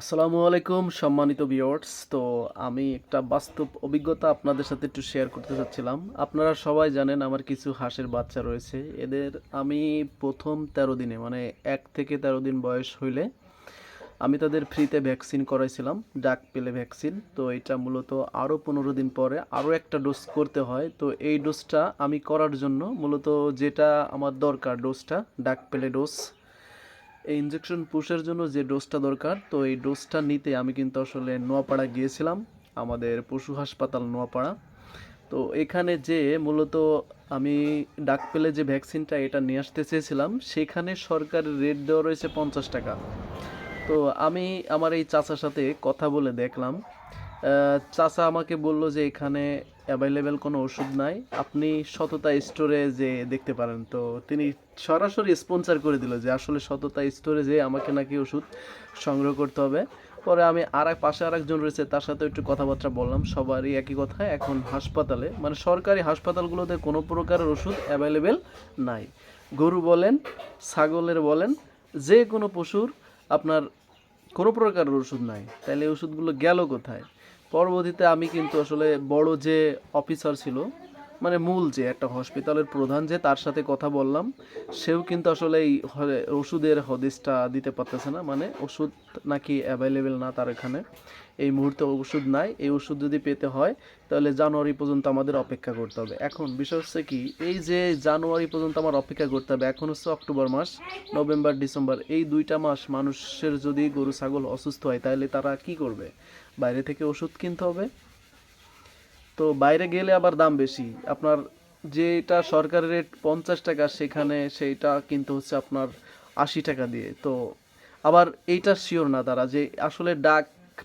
আসসালামু আলাইকুম, সম্মানিত ভিউয়ার্স। তো আমি একটা বাস্তব অভিজ্ঞতা আপনাদের সাথে একটু শেয়ার করতে চাচ্ছিলাম। আপনারা সবাই জানেন আমার কিছু হাঁসের বাচ্চা রয়েছে। এদের আমি প্রথম তেরো দিনে মানে এক থেকে তেরো দিন বয়স হইলে আমি তাদের ফ্রিতে ভ্যাকসিন করাইছিলাম, ডাক পেলে ভ্যাকসিন তো এটা মূলত আরও পনেরো দিন পরে আরও একটা ডোজ করতে হয়। তো এই ডোজটা আমি করার জন্য মূলত যেটা আমার দরকার ডোজটা ডাক পেলে ডোজ এই ইনজেকশন পুশের জন্য যে ডোজটা দরকার, তো এই ডোজটা নিতে আমি কিন্তু আসলে নোয়াপাড়া গিয়েছিলাম, আমাদের পশু হাসপাতাল নোয়াপাড়া। তো এখানে যে মূলত আমি ডাক পেলে যে ভ্যাকসিনটা এটা নিয়ে আসতে চেয়েছিলাম, সেখানে সরকারের রেট দেওয়া রয়েছে পঞ্চাশ টাকা। তো আমি আমার এই চাচার সাথে কথা বলে দেখলাম চাচা আমাকে বলল যে এখানে অ্যাভেলেবেল কোনো ওষুধ নাই। আপনি সততা স্টোরে যে দেখতে পারেন। তো তিনি সরাসরি স্পন্সর করে দিল যে আসলে সততা স্টোরে যে আমাকে নাকি ওষুধ সংগ্রহ করতে হবে। পরে আমি আর এক পাশে আর একজন রয়েছে, তার সাথে একটু কথাবার্তা বললাম। সবারই একই কথা, এখন হাসপাতালে। মানে সরকারি হাসপাতালগুলোতে কোনো প্রকারের ওষুধ অ্যাভেলেবেল নাই। গরু বলেন, ছাগলের বলেন, যে কোনো পশুর আপনার কোনো প্রকারের ওষুধ নাই। তাহলে ওষুধগুলো গেল কোথায়? পরবর্তীতে আমি কিন্তু আসলে বড় যে অফিসার ছিল মানে মূল যে একটা হসপিটালের প্রধান যে তার সাথে কথা বললাম, সেও কিন্তু আসলে এই ওষুধের হদিসটা দিতে পারতেছে না। মানে ওষুধ নাকি অ্যাভেলেবেল না তার এখানে। এই মুহূর্তে ওষুধ নাই। এই ওষুধ যদি পেতে হয়, তাহলে জানুয়ারি পর্যন্ত আমাদের অপেক্ষা করতে হবে। এখন বিষয় হচ্ছে কি, এই যে জানুয়ারি পর্যন্ত আমার অপেক্ষা করতে হবে, এখন হচ্ছে অক্টোবর মাস, নভেম্বর, ডিসেম্বর, এই দুইটা মাস মানুষের যদি গরু, ছাগল অসুস্থ হয়, তাহলে তারা কি করবে? বাইরে থেকে ওষুধ কিনতে হবে। তো বাইরে গেলে আবার দাম বেশি। আপনার যেটা সরকারের রেট পঞ্চাশ টাকা, সেখানে সেইটা কিন্তু হচ্ছে আপনার আশি টাকা দিয়ে। তো আবার এইটা শিওর না তারা যে আসলে ডাক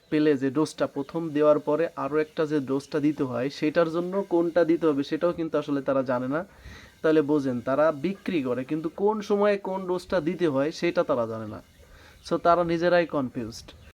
পেলে যে ডোজটা প্রথম দেওয়ার পরে আরও একটা যে ডোজটা দিতে হয়, সেটার জন্য কোনটা দিতে হবে সেটাও কিন্তু আসলে তারা জানে না। তাহলে বোঝেন, তারা বিক্রি করে, কিন্তু কোন সময়ে কোন ডোজটা দিতে হয়, সেটা তারা জানে না। সো তারা নিজেরাই কনফিউজড